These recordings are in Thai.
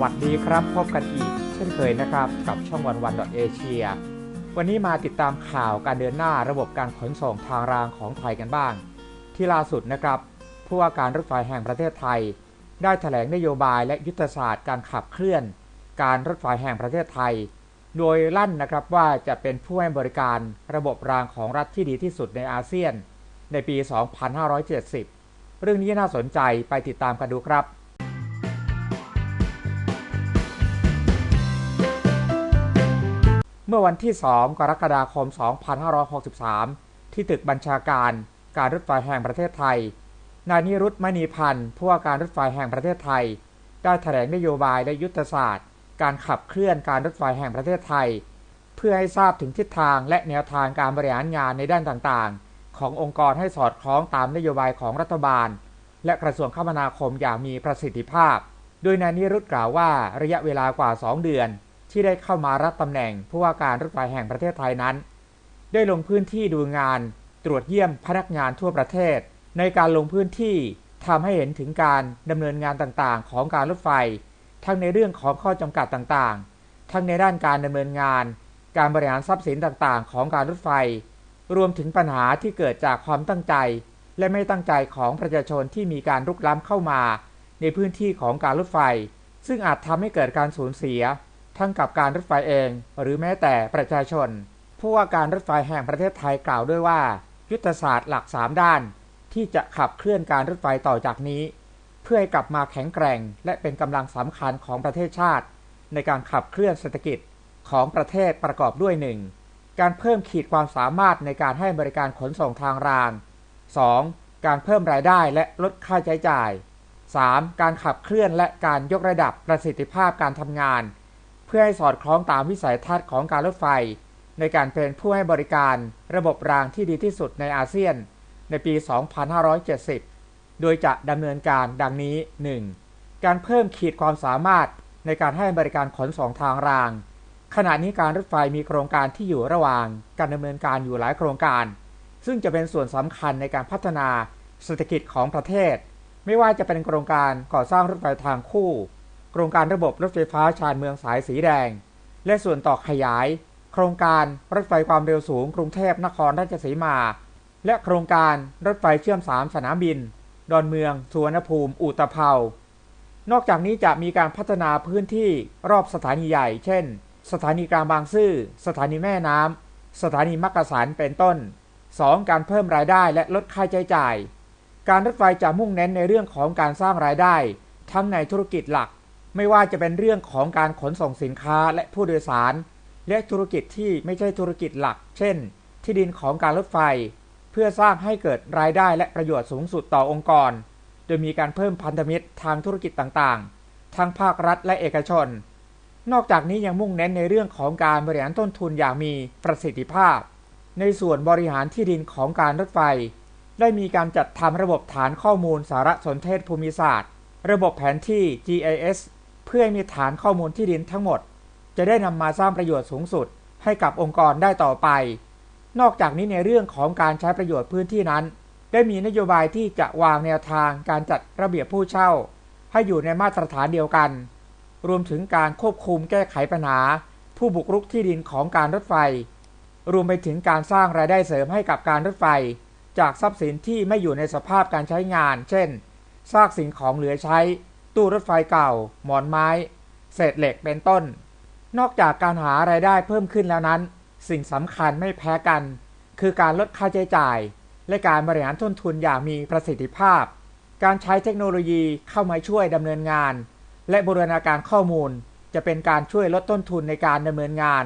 วัสดีครับ พบกันอีก เช่นเคยนะครับ กับช่องวันวันดอทเอเชียวันนี้มาติดตามข่าวการเดินหน้าระบบการขนส่งทางรางของไทยกันบ้าง ที่ล่าสุดนะครับ ผู้ว่าการรถไฟแห่งประเทศไทย ได้แถลงนโยบายและยุทธศาสตร์การขับเคลื่อน การรถไฟแห่งประเทศไทย โดยลั่นนะครับว่าจะเป็นผู้ให้บริการระบบรางของรัฐที่ดีที่สุดในอาเซียน ในปี 2570 เรื่องนี้น่าสนใจไปติดตามกันดูครับ มื่อวันที่ 2 กรกฎาคม 2563 ที่ตึกบัญชาการการรถไฟแห่งประเทศไทย นายนิรุตมณีพันธ์ผู้ว่าการรถไฟแห่งประเทศไทย ได้แถลงนโยบายและยุทธศาสตร์ การขับเคลื่อนการรถไฟแห่งประเทศไทย เพื่อให้ทราบถึงทิศทางและแนวทางการบริหารงานในด้านต่างๆ ขององค์กรให้สอดคล้องตามนโยบายของรัฐบาล และกระทรวงคมนาคมอย่างมีประสิทธิภาพ โดยนายนิรุตกล่าวว่าระยะเวลากว่า 2 เดือน ที่ได้เข้ามารับตำแหน่งผู้ว่าการรถไฟแห่งประเทศไทยนั้น ได้ลงพื้นที่ดูงานตรวจเยี่ยมพนักงานทั่วประเทศ ในการลงพื้นที่ทำให้เห็นถึงการดำเนินงานต่างๆ ของการรถไฟ ทั้งในเรื่องของข้อจำกัดต่างๆ ทั้งในด้านการดำเนินงาน การบริหารทรัพย์สินต่างๆ ของการรถไฟ รวมถึงปัญหาที่เกิดจากความตั้งใจ และไม่ตั้งใจของประชาชนที่มีการรุกล้ำเข้ามา ในพื้นที่ของการรถไฟ ซึ่งอาจทำให้เกิดการสูญเสีย ทั้งกับการรถไฟเอง หรือแม้แต่ประชาชน ผู้ว่าการรถไฟแห่งประเทศไทยกล่าวด้วยว่า ยุทธศาสตร์หลัก 3 ด้าน ที่จะขับเคลื่อนการรถไฟต่อจากนี้ เพื่อให้กลับมาแข็งแกร่ง และเป็นกำลังสำคัญของประเทศชาติ ในการขับเคลื่อนเศรษฐกิจของประเทศประกอบด้วยหนึ่งการเพิ่มขีดความสามารถในการให้บริการขนส่งทางราง 2. การเพิ่มรายได้และลดค่าใช้จ่าย 3. การขับเคลื่อนและการยกระดับประสิทธิภาพการทำงาน พื่อให้สอดคล้องตามวิสัยทัศน์ของการรถไฟ ในการเป็นผู้ให้บริการระบบรางที่ดีที่สุดในอาเซียน ในปี 2570 โดยจะดำเนินการดังนี้ 1. การเพิ่มขีดความสามารถในการให้บริการขนส่งทางราง ขณะนี้การรถไฟมีโครงการที่อยู่ระหว่างการดำเนินการอยู่หลายโครงการ ซึ่งจะเป็นส่วนสำคัญในการพัฒนาเศรษฐกิจของประเทศ ไม่ว่าจะเป็นโครงการก่อสร้างรถไฟทางคู่ โครงการระบบรถไฟฟ้าชานเมืองสายสีแดง และส่วนต่อขยาย โครงการรถไฟความเร็วสูงกรุงเทพนครราชสีมา และโครงการรถไฟเชื่อมสามสนามบิน ดอนเมืองสุวรรณภูมิ อุตภเปานอกจากนี้จะมีการพัฒนาพื้นที่รอบสถานีใหญ่ เช่น สถานีกลางบางซื่อ สถานีแม่น้ำ สถานีมักกะสันเป็นต้น 2. การเพิ่มรายได้และลดค่าใช้จ่าย การรถไฟจะมุ่งเน้นในเรื่องของการสร้างรายได้ ทั้งในธุรกิจหลัก ไม่ว่าจะเป็นเรื่องของการขนส่งสินค้าและผู้โดยสาร และธุรกิจที่ไม่ใช่ธุรกิจหลัก เช่น ที่ดินของการรถไฟ เพื่อสร้างให้เกิดรายได้และประโยชน์สูงสุดต่อองค์กร โดยมีการเพิ่มพันธมิตรทางธุรกิจต่างๆ ทั้งภาครัฐและเอกชน นอกจากนี้ยังมุ่งเน้นในเรื่องของการบริหารต้นทุนอย่างมีประสิทธิภาพ ในส่วนบริหารที่ดินของการรถไฟ ได้มีการจัดทำระบบฐานข้อมูลสารสนเทศภูมิศาสตร์ ระบบแผนที่ GIS พื่อให้มีฐานข้อมูลที่ดินทั้งหมด จะได้นำมาสร้างประโยชน์สูงสุดให้กับองค์กรได้ต่อไป นอกจากนี้ในเรื่องของการใช้ประโยชน์พื้นที่นั้น ได้มีนโยบายที่จะวางแนวทางการจัดระเบียบผู้เช่า ให้อยู่ในมาตรฐานเดียวกัน รวมถึงการควบคุมแก้ไขปัญหา ผู้บุกรุกที่ดินของการรถไฟ รวมไปถึงการสร้างรายได้เสริมให้กับการรถไฟ จากทรัพย์สินที่ไม่อยู่ในสภาพการใช้งาน เช่นซากสิ่งของเหลือใช้ ตู้รถไฟเก่า หมอนไม้ เศษเหล็กเป็นต้น นอกจากการหารายได้เพิ่มขึ้นแล้วนั้น สิ่งสำคัญไม่แพ้กัน คือการลดค่าใช้จ่าย และการบริหารต้นทุนอย่างมีประสิทธิภาพ การใช้เทคโนโลยีเข้ามาช่วยดำเนินงาน และบูรณาการข้อมูล จะเป็นการช่วยลดต้นทุนในการดำเนินงาน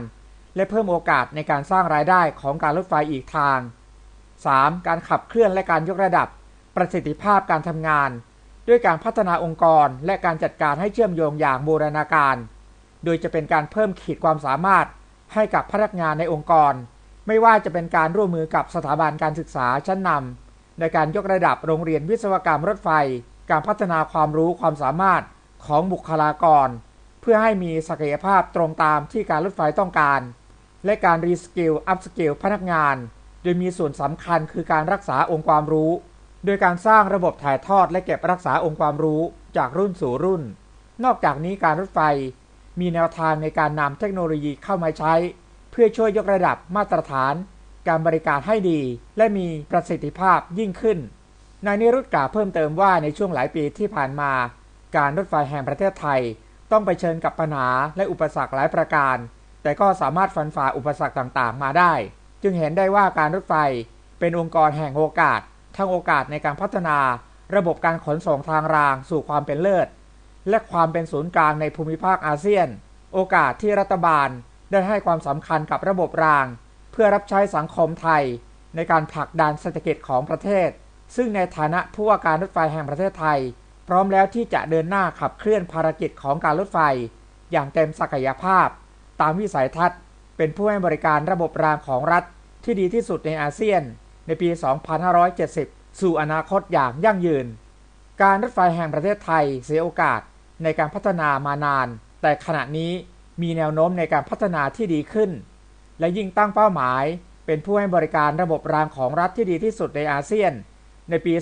และเพิ่มโอกาสในการสร้างรายได้ของการรถไฟอีกทาง 3. การขับเคลื่อนและการยกระดับ ประสิทธิภาพการทำงาน ด้วยการพัฒนาองค์กรและการจัดการให้เชื่อมโยงอย่างบูรณาการ โดยจะเป็นการเพิ่มขีดความสามารถให้กับพนักงานในองค์กร ไม่ว่าจะเป็นการร่วมมือกับสถาบันการศึกษาชั้นนำในการยกระดับโรงเรียนวิศวกรรมรถไฟ การพัฒนาความรู้ความสามารถของบุคลากร เพื่อให้มีศักยภาพตรงตามที่การรถไฟต้องการ และการรีสกิลอัพสกิลพนักงาน โดยมีส่วนสำคัญคือการรักษาองค์ความรู้ โดยการสร้างระบบถ่ายทอดและเก็บรักษาองค์ความรู้จากรุ่นสู่รุ่น นอกจากนี้การรถไฟมีแนวทางในการนำเทคโนโลยีเข้ามาใช้ เพื่อช่วยยกระดับมาตรฐาน การบริการให้ดี และมีประสิทธิภาพยิ่งขึ้น นายนิรุตกล่าวเพิ่มเติมว่าในช่วงหลายปีที่ผ่านมา การรถไฟแห่งประเทศไทย ต้องไปเชิญกับปัญหาและอุปสรรคหลายประการ แต่ก็สามารถฟันฝ่าอุปสรรคต่างๆ มาได้ จึงเห็นได้ว่าการรถไฟเป็นองค์กรแห่งโอกาส ทั้งโอกาสในการพัฒนาระบบการขนส่งทางรางสู่ความเป็นเลิศ และความเป็นศูนย์กลางในภูมิภาคอาเซียน โอกาสที่รัฐบาลได้ให้ความสำคัญกับระบบราง เพื่อรับใช้สังคมไทย ในการผลักดันเศรษฐกิจของประเทศ ซึ่งในฐานะผู้ว่าการรถไฟแห่งประเทศไทย พร้อมแล้วที่จะเดินหน้าขับเคลื่อนภารกิจของการรถไฟ อย่างเต็มศักยภาพ ตามวิสัยทัศน์ เป็นผู้ให้บริการระบบรางของรัฐที่ดีที่สุดในอาเซียน ในปี 2570 สู่อนาคตอย่างยั่งยืน การรถไฟแห่งประเทศไทยเสียโอกาสในการพัฒนามานาน แต่ขณะนี้มีแนวโน้มในการพัฒนาที่ดีขึ้น และยิ่งตั้งเป้าหมายเป็นผู้ให้บริการระบบรางของรัฐที่ดีที่สุดในอาเซียน ในปี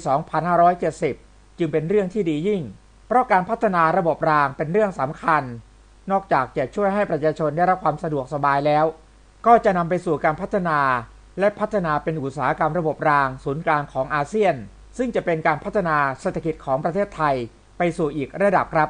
2570 จึงเป็นเรื่องที่ดียิ่ง เพราะการพัฒนาระบบรางเป็นเรื่องสำคัญ นอกจากจะช่วยให้ประชาชนได้รับความสะดวกสบายแล้ว ก็จะนำไปสู่การพัฒนา และพัฒนาเป็นอุตสาหกรรมระบบรางศูนย์กลางของอาเซียน ซึ่งจะเป็นการพัฒนาเศรษฐกิจของประเทศไทยไปสู่อีกระดับครับ